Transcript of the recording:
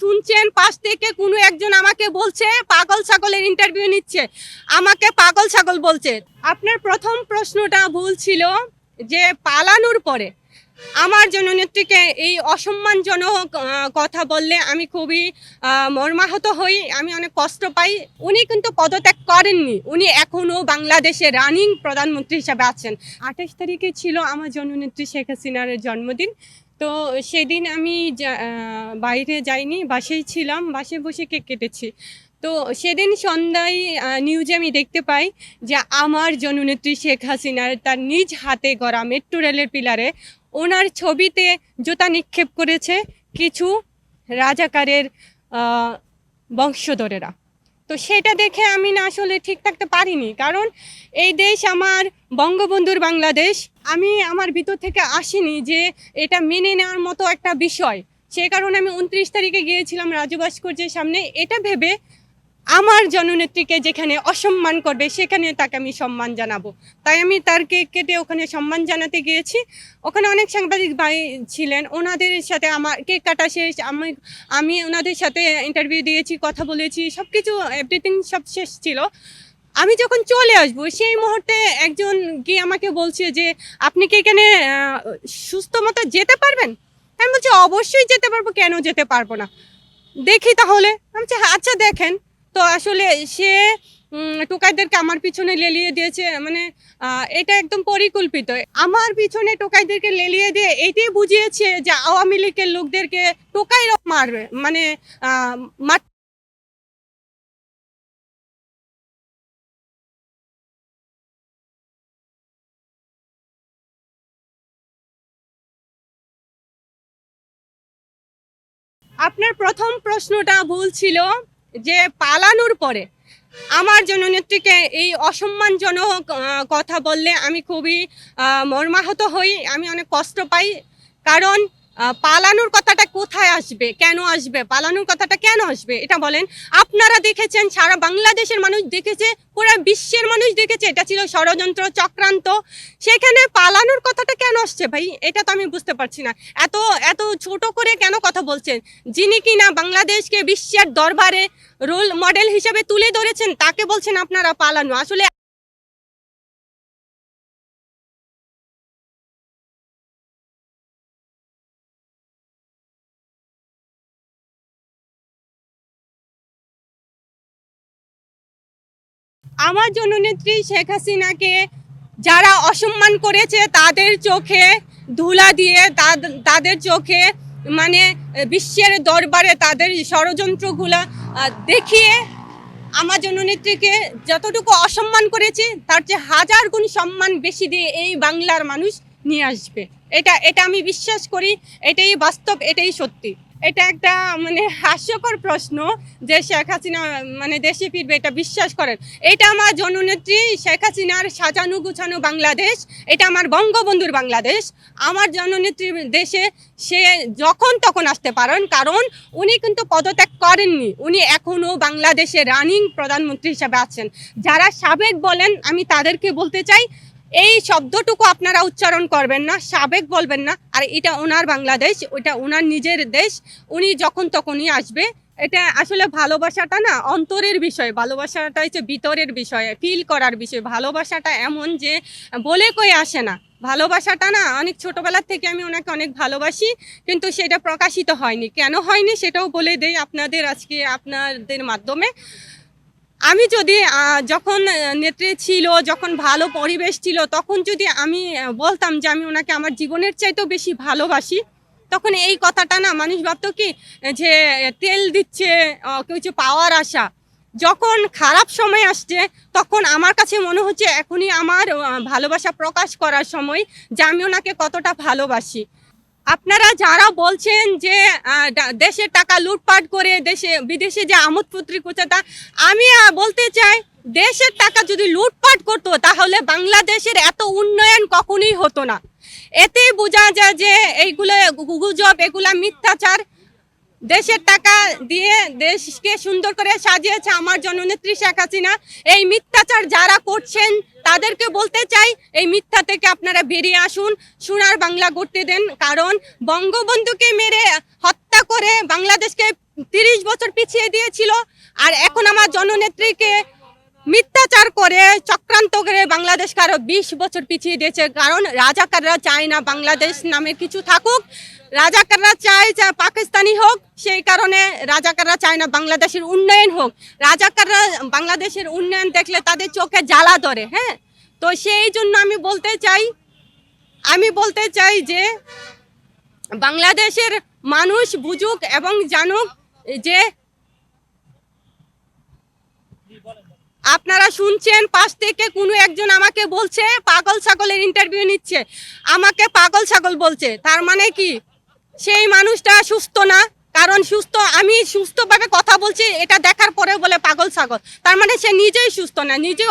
শুনছেন, পাশ থেকে কোনো একজন আমাকে বলছে, পাগল ছাগলের ইন্টারভিউ নিচ্ছে। আমাকে পাগল ছাগল বলছে। আপনার প্রথম প্রশ্নটা ভুল ছিল যে পালানোর পরে আমার জননেত্রীকে এই অসম্মানজনক কথা বললে আমি খুবই মর্মাহত হই, আমি অনেক কষ্ট পাই। উনি কিন্তু পদত্যাগ করেননি। উনি এখনও বাংলাদেশের রানিং প্রধানমন্ত্রী হিসাবে আছেন। আঠাশ তারিখে ছিল আমার জননেত্রী শেখ হাসিনার জন্মদিন। তো সেদিন আমি বাইরে যাইনি বাসেই ছিলাম বাসে বসে কেক কেটেছি। তো সেদিন সন্ধ্যায় নিউজে আমি দেখতে পাই যে আমার জননেত্রী শেখ হাসিনার তার নিজ হাতে গড়া মেট্রো রেলের পিলারে ওনার ছবিতে জুতা নিক্ষেপ করেছে কিছু রাজাকারের বংশধরেরা। তো সেটা দেখে আমি না আসলে ঠিক থাকতে পারিনি। কারণ এই দেশ আমার বঙ্গবন্ধুর বাংলাদেশ। আমি আমার ভিতর থেকে আসিনি যে এটা মেনে নেওয়ার মতো একটা বিষয়। সে কারণে আমি উনত্রিশ তারিখে গিয়েছিলাম রাজু ভাস্কর্যের সামনে। এটা ভেবে আমার জননেত্রীকে যেখানে অসম্মান করবে, সেখানে তাকে আমি সম্মান জানাব। তাই আমি তার কেক কেটে ওখানে সম্মান জানাতে গিয়েছি। ওখানে অনেক সাংবাদিক ভাই ছিলেন, ওনাদের সাথে আমার কেক কাটা শেষ, আমি আমি ওনাদের সাথে ইন্টারভিউ দিয়েছি, কথা বলেছি সব কিছু এভরিথিং সব শেষ ছিল। আমি যখন চলে আসব, সেই মুহূর্তে একজন গিয়ে আমাকে বলছে যে, আপনি কি এখানে সুস্থ মতো যেতে পারবেন? আমি বলছি, অবশ্যই যেতে পারব, কেন যেতে পারব না? দেখি তাহলে। আমি আচ্ছা দেখেন। তো আসলে সে টোকাইদেরকে আমার পিছনে লেলিয়ে দিয়েছে মানে এটা একদম পরিকল্পিত। আমার পিছনে টোকাইদেরকে লেলিয়ে দিয়ে এটাই বুঝিয়েছে যে আওয়ামী লীগের লোকদেরকে টোকাইরা মারবে মানে আপনার প্রথম প্রশ্নটা ভুল ছিল। যে পালানোর পরে আমার জননেত্রীকে এই অসম্মানজনক কথা বললে আমি খুবই মর্মাহত হই। আমি অনেক কষ্ট পাই। কারণ পালানোর কথাটা কোথায় আসবে? কেন আসবে? পালানোর কথাটা কেন আসবে? এটা বলেন। আপনারা দেখেছেন, সারা বাংলাদেশের মানুষ দেখেছে, পুরো বিশ্বের মানুষ দেখেছে। এটা ছিল ষড়যন্ত্র চক্রান্ত। সেখানে পালানোর কথাটা কেন আসছে ভাই? এটা তো আমি বুঝতে পারছি না। এত এত ছোট করে কেন কথা বলছেন? যিনি কিনা বাংলাদেশকে বিশ্বের দরবারে রোল মডেল হিসেবে তুলে ধরেছেন, তাকে বলছেন আপনারা পালানো। আসলে আমার জননেত্রী শেখ হাসিনাকে যারা অসম্মান করেছে, তাদের চোখে ধুলা দিয়ে তাদ- তাদের চোখে মানে বিশ্বের দরবারে তাদের ষড়যন্ত্রগুলা দেখিয়ে আমার জননেত্রীকে যতটুকু অসম্মান করেছে, তার চেয়ে হাজার গুণ সম্মান বেশি দিয়ে এই বাংলার মানুষ নিয়ে আসবে। এটা এটা আমি বিশ্বাস করি, এটাই বাস্তব, এটাই সত্যি। এটা একটা মানে হাস্যকর প্রশ্ন যে শেখ হাসিনা মানে দেশে ফিরবে, এটা বিশ্বাস করেন। এটা আমার জননেত্রী শেখ হাসিনার সাজানো গুছানো বাংলাদেশ, এটা আমার বঙ্গবন্ধুর বাংলাদেশ। আমার জননেত্রীর দেশে সে যখন তখন আসতে পারেন, কারণ উনি কিন্তু পদত্যাগ করেননি। উনি এখনও বাংলাদেশে রানিং প্রধানমন্ত্রী হিসাবে আছেন। যারা সাবেক বলেন, আমি তাদেরকে বলতে চাই এই শব্দটুকু আপনারা উচ্চারণ করবেন না, সাবেক বলবেন না। আর এটা ওনার বাংলাদেশ, ওটা ওনার নিজের দেশ, উনি যখন তখনই আসবে। এটা আসলে ভালোবাসাটা না অন্তরের বিষয়, ভালোবাসাটা হচ্ছে ভিতরের বিষয় ফিল করার বিষয়। ভালোবাসাটা এমন যে বলে কই আসে না। ভালোবাসাটা না অনেক ছোটবেলা থেকে আমি ওনাকে অনেক ভালোবাসি, কিন্তু সেটা প্রকাশিত হয়নি। কেন হয়নি সেটাও বলে দেই আপনাদের আজকে আপনাদের মাধ্যমে। আমি যদি যখন নেত্রী ছিল, যখন ভালো পরিবেশ ছিল, তখন যদি আমি বলতাম যে আমি ওনাকে আমার জীবনের চাইতেও বেশি ভালোবাসি, তখন এই কথাটা না মানুষ ভাবতো কি, যে তেল দিচ্ছে কিছু পাওয়ার আশা। যখন খারাপ সময় আসছে, তখন আমার কাছে মনে হচ্ছে এখনই আমার ভালোবাসা প্রকাশ করার সময় যে আমি ওনাকে কতটা ভালোবাসি। আপনারা যারা বলছেন যে দেশের টাকা লুটপাট করে দেশে, বিদেশে যে আমোদ তা আমি বলতে চাই, দেশের টাকা যদি লুটপাট করতো, তাহলে বাংলাদেশের এত উন্নয়ন কখনোই হতো না। এতেই বোঝা যায় যে, এইগুলো গুজব এগুলা মিথ্যাচার দেশের টাকা দিয়ে দেশকে সুন্দর করে সাজিয়েছে আমার জননেত্রী শেখ হাসিনা। এই মিথ্যাচার যারা করছেন, তাদেরকে বলতে চাই, এই মিথ্যা থেকে আপনারা বেরিয়ে আসুন, সোনার বাংলা করতে দেন। কারণ বঙ্গবন্ধুকে মেরে হত্যা করে বাংলাদেশকে তিরিশ বছর পিছিয়ে দিয়েছিল। আর এখন আমার জননেত্রীকে মিথ্যাচার করে চক্রান্ত করে বাংলাদেশকে আরও বিশ বছর পিছিয়ে দিয়েছে। কারণ রাজাকাররা চায় না বাংলাদেশ নামে কিছু থাকুক। রাজাকাররা চায় যে পাকিস্তানি হোক, সেই কারণে রাজাকাররা চায় না বাংলাদেশের উন্নয়ন হোক। রাজাকাররা বাংলাদেশের উন্নয়ন দেখলে তাদের চোখে জ্বালা ধরে হ্যাঁ? তো সেই জন্য আমি বলতে চাই, আমি বলতে চাই যে বাংলাদেশের মানুষ বুঝুক এবং জানুক যে আপনারা শুনছেন, পাশ থেকে কোনো একজন আমাকে বলছে, পাগল ছাগলের ইন্টারভিউ নিচ্ছে। আমাকে পাগল ছাগল বলছে। তার মানে কি? সেই মানুষটা সুস্থ না। কারণ সুস্থ, আমি সুস্থভাবে কথা বলছি, এটা দেখার পরে বলে পাগল ছাগল। তার মানে সে নিজেই সুস্থ না নিজেই